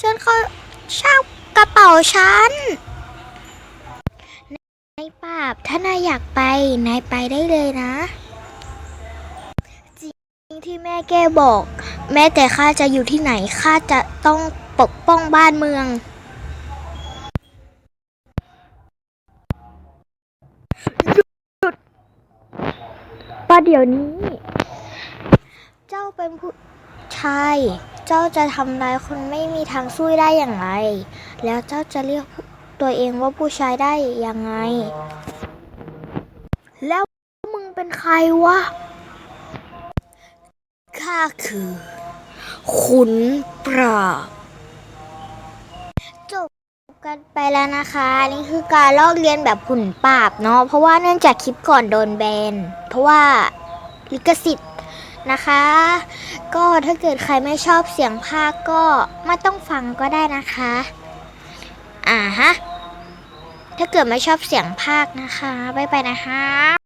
ฉันเขาชอบกระเป๋าฉันนายปราบถ้านายอยากไป นายไปได้เลยนะ จริงที่แม่แกบอก แม้แต่ข้าจะอยู่ที่ไหนข้าจะต้องปกป้องบ้านเมืองประเดี๋ยวนี้ เจ้าเป็นผู้ชาย เจ้าจะทำร้ายคนไม่มีทางสู้ได้อย่างไร แล้วเจ้าจะเรียกตัวเองว่าผู้ชายได้ยังไง แล้วมึงเป็นใครวะ ข้าคือ ขุนปราบจบกันไปแล้วนะคะ นี่คือการลอกเรียนแบบขุนปราบเนาะ เพราะว่าเนื่องจากคลิปก่อนโดนแบน เพราะว่าลิขสิทธิ์นะคะ ก็ถ้าเกิดใครไม่ชอบเสียงภาคก็ไม่ต้องฟังก็ได้นะคะ อ่าฮะ ถ้าเกิดไม่ชอบเสียงภาคนะคะบ๊ายบายนะคะ